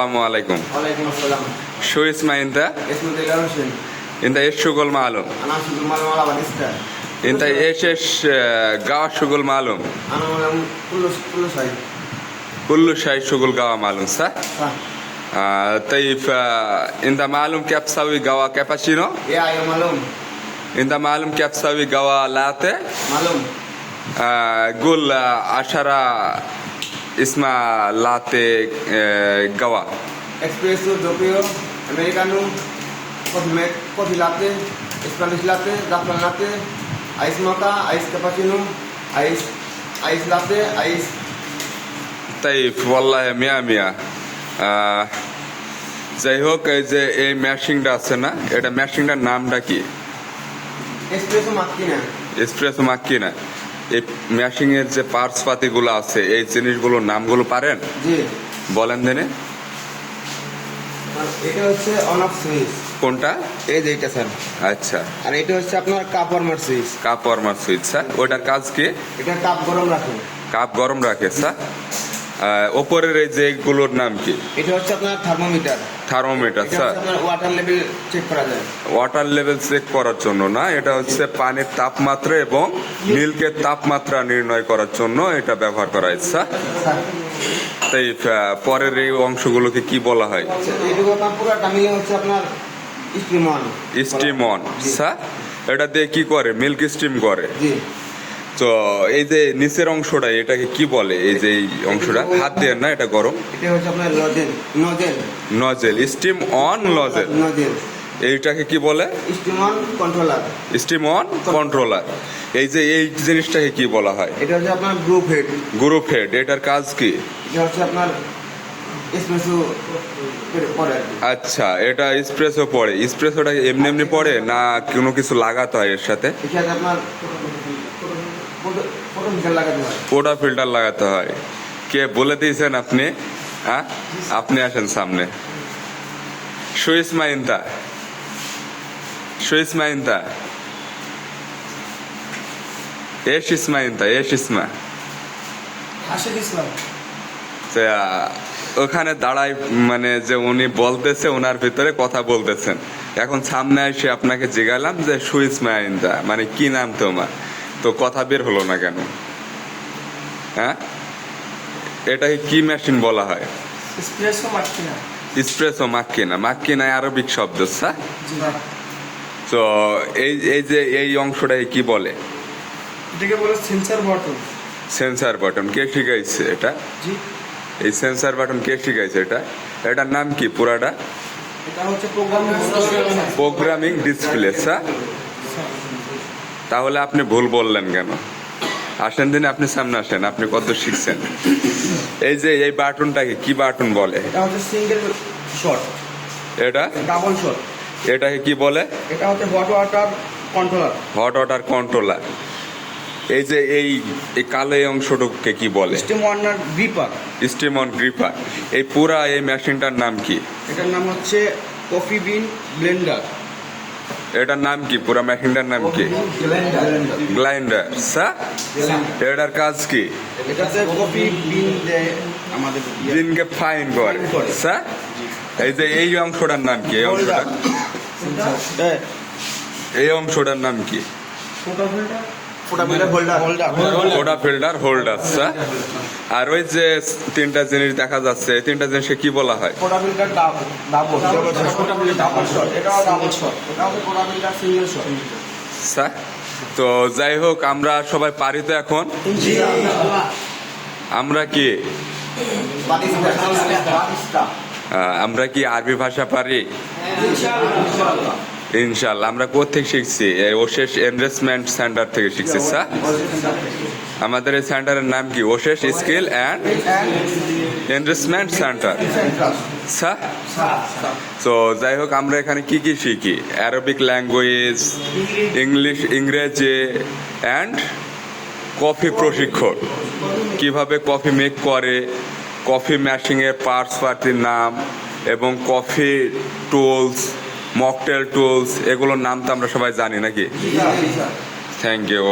السلام عليكم وعليكم السلام شو اسمه انت؟ اسمي دلال حسين انت ايش شغل معلوم؟ انا شغل مال مال باريستا انت ايش ايش آه، قاع شغل معلوم؟ انا مال كل كل شيء كل شيء شغل قاع معلوم صح؟ صح آه طيب آه، انت معلوم كيف تسوي قهوة كابتشينو؟ يا يا معلوم انت معلوم كيف تسوي قهوة لاتيه؟ معلوم آه قول آه، عشرة اسمها لاتيه آه، قهوة espresso doppio americano coffee mate coffee latte spanish latte saffron latte ice mocha ice cappuccino ice ice latte ice তাই ওয়াল্লাহ মিয়া মিয়া আহ, যাই হোক এই যে এই ম্যাশিংটা আছে না এটা ম্যাশিংটার নামটা কি espresso macchina এক্সপ্রেস মাক্কি না এই ম্যাশিং এর যে পার্টস পাতিগুলো আছে এই জিনিসগুলোর নামগুলো পারেন? জি। বলেন দেনে। এটা হচ্ছে অন অফ সুইচ কোনটা? এই যে এটা স্যার। আচ্ছা। আর এটা হচ্ছে আপনার cup warmer switch cup warmer switch sir. ওটার কাজ কি? এটা কাপ গরম রাখে। কাপ গরম রাখে স্যার। ওপরের এই যে এগুলোর নাম কি? এটা হচ্ছে আপনার থার্মোমিটার থার্মোমিটার এটা স্যার ওয়াটার লেভেল চেক করা যায়। ওয়াটার লেভেল চেক করার জন্য না এটা হচ্ছে পানির তাপমাত্রা এবং মিল্কের তাপমাত্রা নির্ণয় করার জন্য এটা ব্যবহার করা হয় স্যার। তাই পরের এই অংশগুলোকে কি বলা হয়? মিলে হচ্ছে আপনার স্টিম অন স্যার এটা দিয়ে কি করে? মিল্ক স্টিম করে। জি। তো এই যে নিচের অংশটা এটাকে কি বলে? এই যে এই অংশটা হাত দিয়ে না এটা গরম? এটা হচ্ছে আপনার লজেল nozzle nozzle steam on nozzle এইটাকে কি বলে? কন্ট্রোলার স্টিম অন কন্ট্রোলার এই যে এই জিনিসটাকে কি বলা হয়? এটা হচ্ছে আপনার গ্রুপ হেড গ্রুপ হেড এটার কাজ কি? এটা হচ্ছে আপনার। আচ্ছা এটা স্প্রেসও পড়ে স্প্রেসোটা এমনি এমনি পড়ে না কোনো কিছু লাগাতে হয় এর সাথে? আপনার ফটো ফিল্টার লাগাতে হয়। কে বলে দিয়েছেন আপনি? হ্যাঁ? আপনি আসেন সামনে। সুইস মাইন্তা। সুইস মাইন্তা। এস এস ইসমা ওখানে দাঁড়াই মানে যে উনি বলতেছে ওনার ভিতরে কথা বলতেছেন। এখন সামনে এসে আপনাকে জিগালাম যে সুইস মাইন্দা মানে কি নাম তোমার? তো কথা বের হলো না কেন? হ্যাঁ? এটাকে কি মেশিন বলা হয়? স্প্রেসো মাক্কিনা মাক্কিনা আরবিক শব্দ স্যার তো এই এই যে এই অংশটাকে কি বলে? এটাকে বলে সেন্সার বটন সেন্সার বাটন কে শিখাইছে এটা? এই সেন্সার বাটন কে শিখাইছে এটা? এটার নাম কি পুরাটা? এটা হচ্ছে প্রোগ্রাম প্রোগ্রামিং ডিসপ্লে স্যার তাহলে আপনি ভুল বললেন কেন? আসেন দিন আপনি সামনে আসেন আপনি কত শিখছেন? এই যে এই বাটনটাকে কি বাটন বলে? এটা হচ্ছে সিঙ্গেল শট এটা? ডাবল শট এটাকে কি বলে? এটা হচ্ছে hot water controller hot water controller এই যে এই এই কালো অংশটুকুকে কি বলে? সিস্টেম ওয়ার্নার গ্রিপার স্টিম অন গ্রিপার এই পুরা এই মেশিনটার নাম কি? এটার নাম হচ্ছে কফি বিন ব্লেন্ডার এটার নাম কি? পুরা মেশিনটার নাম কি? Grinder sir? এটার কাজ কি? দিনকে ফাইন করে, স্যার? এই যে এই অংশটার নাম কি? এই অংশটা? এই অংশটার নাম কি? ওটা ফিল্টার হোল্ডার। স্যার আর ওই যে তিনটা জিনিস দেখা যাচ্ছে তিনটা জিনিসকে কি বলা হয়? স্যার তো যাই হোক আমরা সবাই পারি তো এখন? আমরা কি? আমরা কি আরবি ভাষা পারি? ইনশাল্লাহ আমরা কোথেকে শিখছি? ওশেষ এনভেস্টমেন্ট সেন্টার থেকে শিখছি, স্যার। আমাদের এই সেন্টারের নাম কি? ওশেষ skill and investment centre sir? তো যাই হোক, আমরা এখানে কি কি শিখি? অ্যারবিক ল্যাঙ্গুয়েজ ইংলিশ ইংরেজি অ্যান্ড কফি প্রশিক্ষণ। কীভাবে কফি মেক করে কফি ম্যাশিংয়ের পার্টস পার্টির নাম, এবং কফি টুলস মকটেল টুলস এগুলোর নাম তো আমরা সবাই জানি নাকি? Thank you